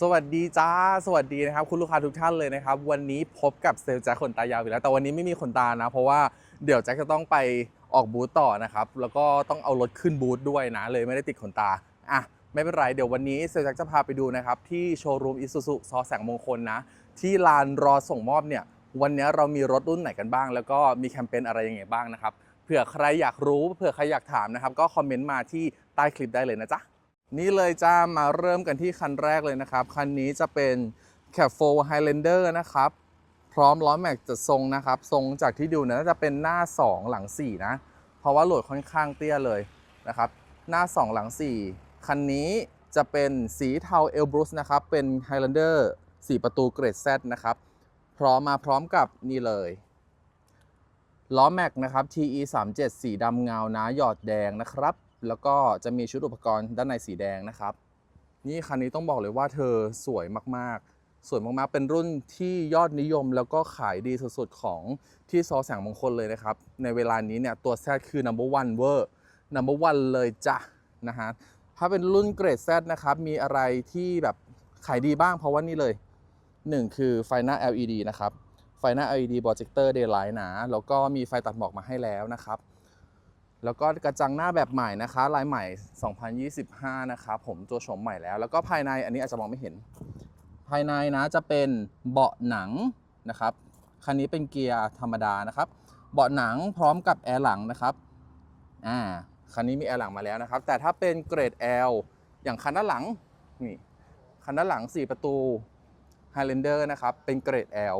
สวัสดีจ้า สวัสดีนะครับ คุณลูกค้าทุกท่านเลยนะครับ วันนี้พบกับเซลลแจ็คขนตายาวอีกแล้ว แต่วันนี้ไม่มีขนตานะ เพราะว่าเดี๋ยวแจ็คจะต้องไปออกบูธต่อนะครับ แล้วก็ต้องเอารถขึ้นบูธด้วยนะ เลยไม่ได้ติดขนตา อะ ไม่เป็นไร เดี๋ยววันนี้เซลลแจ็คจะพาไปดูนะครับ ที่โชว์รูมอิซูซุซอแสงมงคลนะ ที่ลานรอส่งมอบเนี่ย วันนี้เรามีรถรุ่นไหนกันบ้าง แล้วก็มีแคมเปญอะไรยังไงบ้างนะครับ เผื่อใครอยากรู้ เผื่อใครอยากถามนะครับ ก็คอมเมนต์มาที่ใต้คลิปได้เลยนะจ๊ะ นี่เลยจ้ามาเริ่มกันที่คันแรกเลยนะครับ คันนี้จะเป็น c a p 4 Highlander นะครับ พร้อมล้อแม็กจัดทรงนะครับ ทรงจากที่ดูเนี่ยน่าจะเป็นหน้า 2 หลัง 4 นะ เพราะว่าโหลดค่อนข้างเตี้ยเลยนะครับ หน้า 2 หลัง 4 คันนี้จะเป็นสีเทาเอลบรูซนะครับ เป็น Highlander 4 ประตูเกรด Z นะครับ พร้อมมาพร้อมกับนี่เลยล้อแม็กนะครับ TE 3 7สีดำเงานะหยอดแดงนะครับ แล้วก็จะมีชุดอุปกรณ์ด้านในสีแดงนะครับ นี่คันนี้ต้องบอกเลยว่าเธอสวยมากๆ สวยมากๆ เป็นรุ่นที่ยอดนิยมแล้วก็ขายดีสุดๆของที่ซอแสงมงคลเลยนะครับ ในเวลานี้เนี่ยตัว Z คือ number one เวอร์ number one เลยจ้ะนะฮะถ้าเป็นรุ่นเกรด Z นะครับมีอะไรที่แบบขายดีบ้างเพราะว่านี่เลย 1 คือไฟหน้า LED นะครับไฟหน้า LED projector daylight นะแล้วก็มีไฟตัดหมอกมาให้แล้วนะครับ แล้วก็กระจังหน้าแบบใหม่นะคะ ลายใหม่ 2025 นะครับผมตัวโฉมใหม่แล้ว แล้วก็ภายในอันนี้อาจจะมองไม่เห็น ภายในนะจะเป็นเบาะหนังนะครับคันนี้เป็นเกียร์ธรรมดานะครับ เบาะหนังพร้อมกับแอร์หลังนะครับอ่าคันนี้มีแอร์หลังมาแล้วนะครับ แต่ถ้าเป็นเกรด L อย่างคันด้านหลังนี่คันด้านหลัง 4 ประตู Highlander นะครับเป็นเกรด L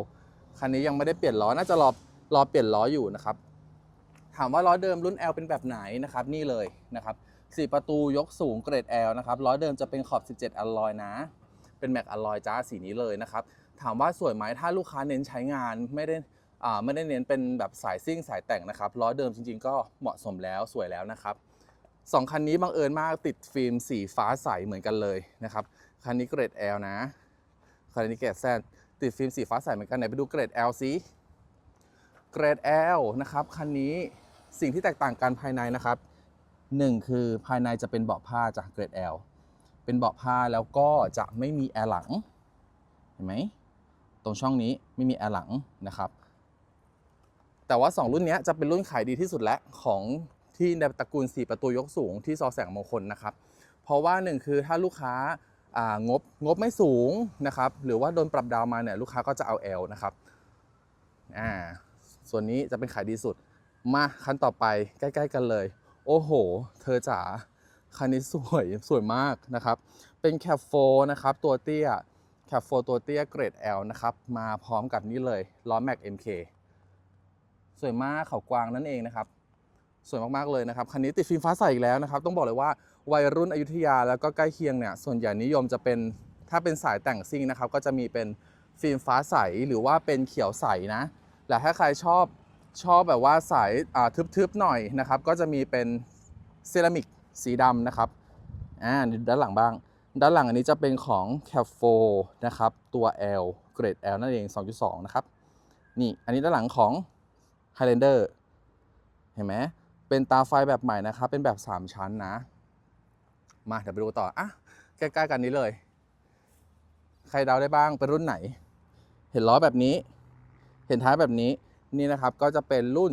คันนี้ยังไม่ได้เปลี่ยนล้อน่าจะรอรอเปลี่ยนล้ออยู่นะครับ ถามว่าล้อเดิมรุ่น L เป็นแบบไหนนะครับนี่เลยนะครับ4ประตูยกสูงเกรด L นะครับล้อเดิมจะเป็นขอบ 17อลลอยนะ เป็นแม็กอลลอยจ้าสีนี้เลยนะครับถามว่าสวยไหมถ้าลูกค้าเน้นใช้งานไม่ได้ไม่ได้เน้นเป็นแบบสายซิ่งสายแต่งนะครับล้อเดิมจริง ๆ ก็เหมาะสมแล้วสวยแล้วนะครับสองคันนี้บังเอิญมากติดฟิล์มสีฟ้าใสเหมือนกันเลยนะครับคันนี้เกรด L นะคันนี้เกรด Z ติดฟิล์มสีฟ้าใสเหมือนกันไหนไปดูเกรด L ซิเกรด L นะครับคันนี้ สิ่งที่แตกต่างกันภายในนะครับหนึ่งคือภายในจะเป็นเบาะผ้าจากเกรด L เป็นเบาะผ้าแล้วก็จะไม่มีแอร์หลังเห็นไหมตรงช่องนี้ไม่มีแอร์หลังนะครับ แต่ว่า 2 รุ่นนี้จะเป็นรุ่นขายดีที่สุดและของที่ในตระกูล 4 ประตูยกสูงที่ซอแสงมงคลนะครับ เพราะว่าหนึ่งคือถ้าลูกค้าางบงบไม่สูงนะครับ หรือว่าโดนปรับดาวมาเนี่ยลูกค้าก็จะเอา L นะครับอ่าส่วนนี้จะเป็นขายดีสุด มาคันต่อไปใกล้ ๆ กันเลย โอ้โห เธอจ๋าคันนี้สวยสวยมากนะครับ เป็นแคปโฟนะครับ ตัวเตี้ยแคปโฟตัวเตี้ยเกรด L นะครับ มาพร้อมกับนี่เลยล้อแม็ก MK สวยมากเขากวางนั่นเองนะครับสวยมาก ๆ เลยนะครับ คันนี้ติดฟิล์มฟ้าใสอีกแล้วนะครับ ต้องบอกเลยว่าวัยรุ่นอยุธยาแล้วก็ใกล้เคียงเนี่ย ส่วนใหญ่นิยมจะเป็นถ้าเป็นสายแต่งซิ่งนะครับ ก็จะมีเป็นฟิล์มฟ้าใสหรือว่าเป็นเขียวใสนะ และถ้าใครชอบ ชอบแบบว่าสายทึบๆหน่อยนะครับ ก็จะมีเป็นเซรามิกสีดำนะครับอ่าด้านหลังบ้าง ด้านหลังอันนี้จะเป็นของ c a p 4นะครับ ตัว L เกรด L นั่นเอง 2.2 นะครับ นี่ อันนี้ด้านหลังของ Highlander เห็นไหมเป็นตาไฟแบบใหม่นะครับ เป็นแบบ 3 ชั้นนะ มาเดี๋ยวไปดูต่อ อะ ใกล้ๆกันนี้เลย ใครเดาได้บ้างเป็นรุ่นไหน เห็นล้อแบบนี้ เห็นท้ายแบบนี้ นี่นะครับก็จะเป็นรุ่น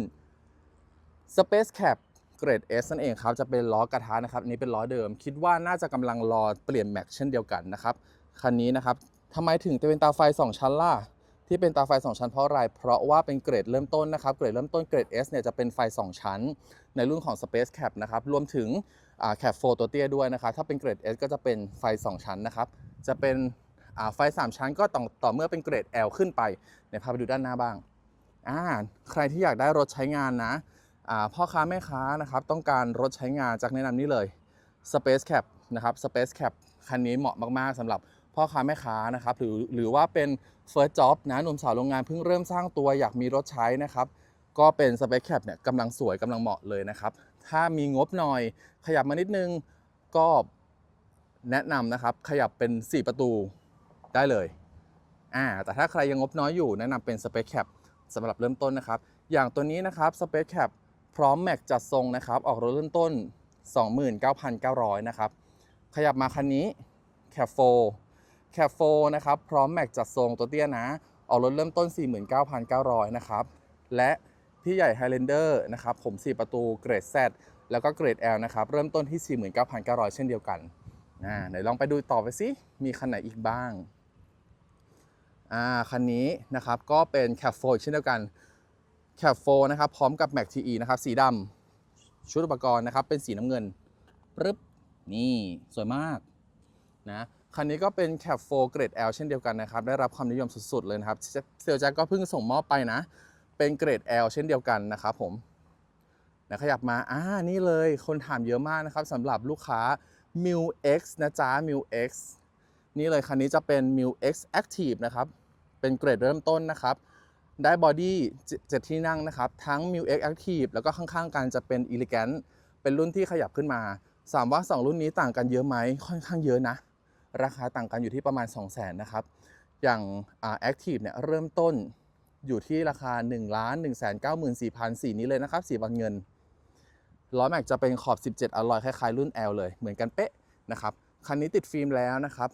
Space Cap เกรด S นั่นเองครับจะเป็นล้อกระทะนะครับอันนี้เป็นล้อเดิม คิดว่าน่าจะกำลังรอเปลี่ยนแม็กเช่นเดียวกันนะครับคันนี้นะครับทำไมถึงจะเป็นตาไฟ 2 ชั้นล่ะที่เป็นตาไฟ 2 ชั้นเพราะอะไร เพราะว่าเป็นเกรดเริ่มต้นนะครับเกรดเริ่มต้นเกรด S เนี่ยจะเป็นไฟ 2 ชั้น ในรุ่นของ Space Cap นะครับรวมถึงอ่า Cap 4ตัวเตี้ยด้วยนะครับถ้าเป็นเกรด S ก็จะเป็นไฟ 2 ชั้นนะครับจะเป็นอ่าไฟ 3 ชั้นก็ต่อต่อเมื่อเป็นเกรด L ขึ้นไปเดี๋ยวพาไปดูด้านหน้าบ้าง อ่าใครที่อยากได้รถใช้งานนะอ่าพ่อค้าแม่ค้านะครับต้องการรถใช้งานจากแนะนำนี้เลย Space Cap นะครับ Space Cap คันนี้เหมาะมากๆสำหรับพ่อค้าแม่ค้านะครับหรือหรือว่าเป็น First Job นะหนุ่มสาวโรงงานเพิ่งเริ่มสร้างตัวอยากมีรถใช้นะครับก็เป็น Space Cap เนี่ยกำลังสวยกำลังเหมาะเลยนะครับถ้ามีงบหน่อยขยับมานิดนึงก็แนะนำนะครับขยับเป็น 4 ประตูได้เลยอ่าแต่ถ้าใครยังงบน้อยอยู่แนะนำเป็น Space Cap สำหรับเริ่มต้นนะครับ อย่างตัวนี้นะครับ Space Cap พร้อมแม็กจัดทรงนะครับ ออกรถเริ่มต้น 29,900 นะครับ ขยับมาคันนี้ Cap 4แคปโฟนะครับ พร้อมแม็กจัดทรงตัวเตี้ยนะ ออกรถเริ่มต้น 49,900 นะครับ และพี่ใหญ่ Highlander นะครับ ผม 4 ประตูเกรด Z แล้วก็เกรด L นะครับ เริ่มต้นที่ 49,900 เช่นเดียวกันอ่าไหนลองไปดูต่อไปสิ มีคันไหนอีกบ้าง อ่าคันนี้นะครับก็เป็นแคปโฟเช่นเดียวกันแคปโฟนะครับพร้อมกับ Mac TE นะครับสีดำชุดอุปกรณ์นะครับเป็นสีน้ำเงินปึ๊บนี่สวยมากนะคันนี้ก็เป็นแคปโฟเกรด L เช่นเดียวกันนะครับ ได้รับความนิยมสุดๆเลยนะครับเซลลแจ็คก็เพิ่งส่งมอบไปนะ เป็นเกรด L เช่นเดียวกันนะครับผมนะขยับมาอ่านี่เลยคนถามเยอะมากนะครับสำหรับลูกค้า m i l X นะจ๊ะ m i l X นี่เลยคันนี้จะเป็น m i l X Active นะครับ เป็นเกรดเริ่มต้นนะครับ ได้บอดี้เจ็ดที่นั่งนะครับ ทั้ง m i l X Active แล้วก็ข้างๆกันจะเป็น Elegant เป็นรุ่นที่ขยับขึ้นมาสามว่าสองรุ่นนี้ต่างกันเยอะไหมค่อนข้างเยอะนะ ราคาต่างกันอยู่ที่ประมาณ 2 0 0 0 0 0นะครับ อย่างอ่า Active เนี่ยเริ่มต้นอยู่ที่ราคา 1 1 9 4 0 0 0สีนี้เลยนะครับสีบอลเงินล้อแม็กจะเป็นขอบ 17อลลอยคล้ายๆรุ่น L เลยเหมือนกันเป๊ะนะครับ คันนี้ติดฟิล์มแล้วนะครับ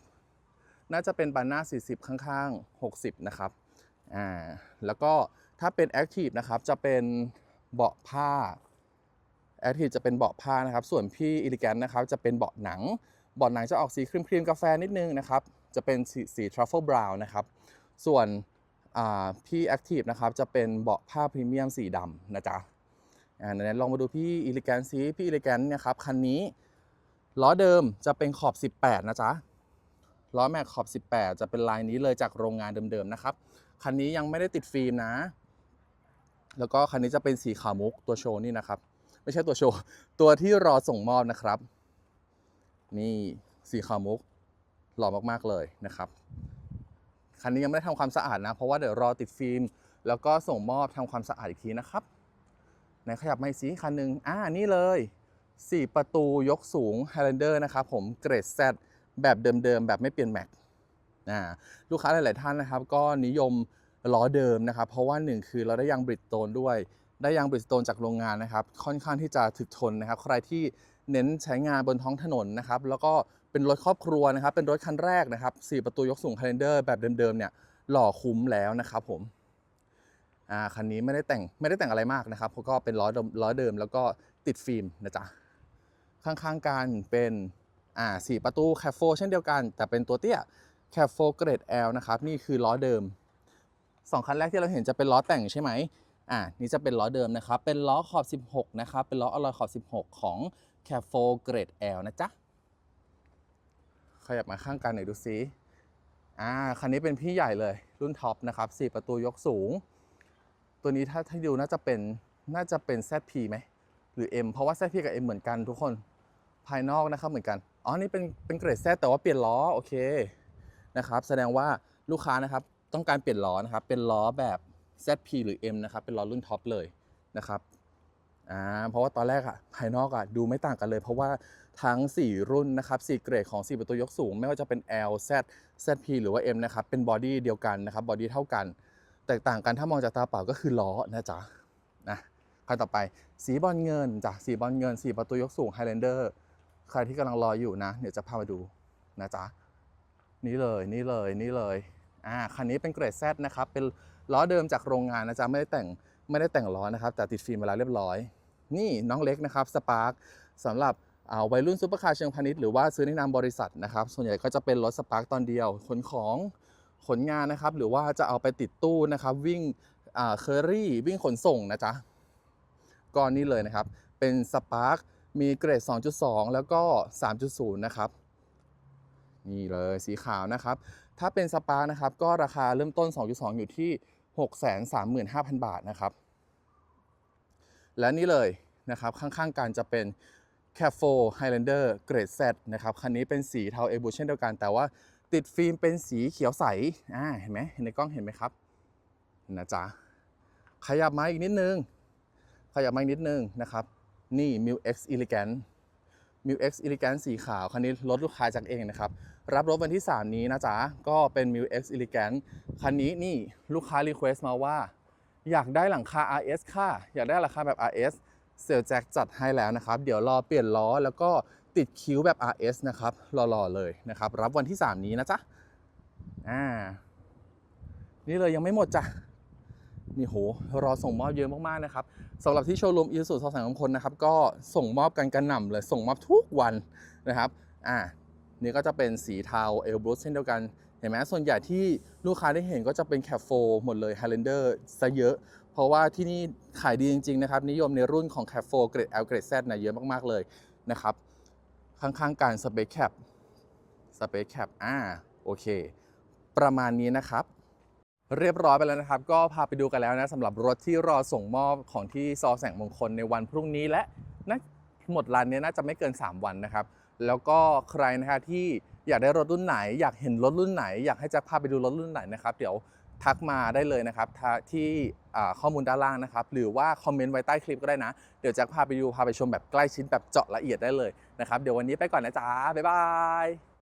น่าจะเป็นบานหน้า 40 ข้างๆ 60 นะครับอ่าแล้วก็ถ้าเป็น Active นะครับจะเป็นเบาะผ้า Active จะเป็นเบาะผ้านะครับ ส่วนพี่ Elegant นะครับจะเป็นเบาะหนังเบาะหนังจะออกสีครีมครีมๆกาแฟนิดนึงนะครับจะเป็นสีสี truffle brown นะครับส่วนพี่ Active นะครับจะเป็นเบาะผ้าพรีเมียมสีดำนะจ๊ะอ่าไหนๆลองมาดูพี่ Elegant ซิพี่ Elegant เนี่ยครับคันนี้ล้อเดิมจะเป็นขอบ 18 นะจ๊ะ ล้อแม็กขอบ 18 จะเป็นลายนี้เลยจากโรงงานเดิมๆนะครับ คันนี้ยังไม่ได้ติดฟิล์มนะ แล้วก็คันนี้จะเป็นสีขาวมุกตัวโชว์นี่นะครับ ไม่ใช่ตัวโชว์ ตัวที่รอส่งมอบนะครับ นี่สีขาวมุกหล่อมากๆเลยนะครับ คันนี้ยังไม่ได้ทำความสะอาดนะ เพราะว่าเดี๋ยวรอติดฟิล์ม แล้วก็ส่งมอบทำความสะอาดอีกทีนะครับไหนขยับมาสีคันหนึ่งอ่านี่เลย 4 ประตูยกสูง Highlander นะครับผมเกรด Z แบบเดิมๆ แบบไม่เปลี่ยนแม็กอ่าลูกค้าหลายๆท่านนะครับ ก็นิยมล้อเดิมนะครับ เพราะว่าหนึ่งคือเราได้ยางบริดโตนด้วย ได้ยางบริดโตนจากโรงงานนะครับ ค่อนข้างที่จะถึกทนนะครับ ใครที่เน้นใช้งานบนท้องถนนนะครับ แล้วก็เป็นรถครอบครัวนะครับ เป็นรถคันแรกนะครับ4ประตูยกสูง Highlander แบบเดิมๆ เนี่ยหล่อคุ้มแล้วนะครับผมอ่าคันนี้ไม่ได้แต่งไม่ได้แต่งอะไรมากนะครับเพราะก็เป็นล้อเดิมล้อเดิมแล้วก็ติดฟิล์มนะจ๊ะข้างๆกันเป็น อ่าสี่ประตูแคฟโฟเช่นเดียวกัน แต่เป็นตัวเตี้ยแคฟโฟเกรด L นะครับ นี่คือล้อเดิมสองคันแรกที่เราเห็นจะเป็นล้อแต่งใช่ไหมอ่านี่จะเป็นล้อเดิมนะครับ เป็นล้อขอบ 16 นะครับ เป็นล้ออลลอยขอบ 16 ของแคฟโฟเกรด L นะจ๊ะ ขยับมาข้างกันหน่อยดูซิอ่าคันนี้เป็นพี่ใหญ่เลยรุ่นท็อปนะครับ4ประตูยกสูง ตัวนี้ถ้าถ้าดูน่าจะเป็นน่าจะเป็น ZP ไหมหรือ M เพราะว่า ZP กับ M เหมือนกันทุกคนภายนอกนะครับเหมือนกัน อ๋อ นี่เป็นเป็นเกรด Z แต่ว่าเปลี่ยนล้อโอเคนะครับ แสดงว่าลูกค้านะครับต้องการเปลี่ยนล้อนะครับ เป็นล้อแบบ ZP หรือ M นะครับ เป็นล้อรุ่นท็อปเลยนะครับอ่าเพราะว่าตอนแรกอะภายนอกอะดูไม่ต่างกันเลย เพราะว่าทั้ง 4 รุ่นนะครับ4เกรดของ 4 ประตูยกสูง ไม่ว่าจะเป็น L Z ZP หรือว่า M นะครับ เป็นบอดี้เดียวกันนะครับ บอดี้เท่ากัน แตกต่างกันถ้ามองจากตาเปล่าก็คือล้อนะจ๊ะนะคันต่อไปสีบอลเงินจ้ะสีบอลเงินสีประตูยกสูง Highlander ใครที่กำลังรออยู่นะ เดี๋ยวจะพามาดูนะจ๊ะนี่เลยนี่เลยนี่เลยอ่าคันนี้เป็นเกรด Z นะครับ เป็นล้อเดิมจากโรงงานนะจ๊ะไม่ได้แต่งไม่ได้แต่งล้อนะครับ แต่ติดฟิล์มมาแล้วเรียบร้อย นี่น้องเล็กนะครับสปาร์คสำหรับอ่าวัยรุ่นซุปเปอร์คาร์เชิงพาณิชย์หรือว่าซื้อในนามบริษัทนะครับ ส่วนใหญ่ก็จะเป็นรถสปาร์คตอนเดียวขนของขนงานนะครับ หรือว่าจะเอาไปติดตู้นะครับ วิ่งเคอรี่วิ่งขนส่งนะจ๊ะก็นี่เลยนะครับ เป็นสปาร์ค มีเกรด 2.2 แล้วก็ 3.0 นะครับ นี่เลยสีขาวนะครับ ถ้าเป็นสปาร์นะครับ ก็ราคาเริ่มต้น 2.2 อยู่ที่ 635,000 บาทนะครับ และนี่เลยนะครับ ข้างๆกันจะเป็น c a f 4 Highlander เกรด Z นะครับ คันนี้เป็นสีเทาเอบูเช่นเดียวกัน แต่ว่าติดฟิล์มเป็นสีเขียวใส อ่า เห็นไหมเห็นในกล้องเห็นไหมครับ นะจ๊ะ ขยับมาอีกนิดนึง ขยับมาอีกนิดนึงนะครับ นี่ m i l X Elegant m i l X Elegant สีขาว คันนี้รถลูกค้าจากเองนะครับ รับรถวันที่ 3 นี้นะจ๊ะ ก็เป็น m i l X Elegant คันนี้นี่ลูกค้ารีเควสต์มาว่า อยากได้หลังคา RS ค่ะ อยากได้ราคาแบบ RS เซลแจ็คจัดให้แล้วนะครับ เดี๋ยวรอเปลี่ยนล้อแล้วก็ติดคิ้วแบบ RS นะครับหล่อๆเลยนะครับ รับวันที่ 3 นี้นะจ๊ะ อ่า นี่เลยยังไม่หมดจ้ะ นี่โหรอส่งมอบเยอะมากๆนะครับสำหรับที่โชว์รูมอีสุซอแสงมงคลนะครับก็ส่งมอบกันกระหน่ำเลยส่งมอบทุกวันนะครับอ่านี่ก็จะเป็นสีเทาเอลบรูเช่นเดียวกันเห็นไหมส่วนใหญ่ที่ลูกค้าได้เห็นก็จะเป็นแคปโฟหมดเลย Highlander ซะเยอะ เพราะว่าที่นี่ขายดีจริงๆนะครับนิยมในรุ่นของแคปโฟเกรด L เกรด Z นะเยอะมากๆเลยนะครับข้างๆการสเปคแคปสเปคแคปอ่าโอเค ประมาณนี้นะครับ เรียบร้อยไปแล้วนะครับ ก็พาไปดูกันแล้วนะสำหรับรถที่รอส่งมอบของที่ซอแสงมงคลในวันพรุ่งนี้และนะหมดรันนี้น่าจะไม่เกิน 3 วันนะครับ แล้วก็ใครนะฮะที่อยากได้รถรุ่นไหน อยากเห็นรถรุ่นไหน อยากให้แจ็คพาไปดูรถรุ่นไหนนะครับ เดี๋ยวทักมาได้เลยนะครับที่ข้อมูลด้านล่างนะครับ หรือว่าคอมเมนต์ไว้ใต้คลิปก็ได้นะ เดี๋ยวแจ็คพาไปดูพาไปชมแบบใกล้ชิดแบบเจาะละเอียดได้เลยนะครับ เดี๋ยววันนี้ไปก่อนนะจ๊ะบ๊ายบาย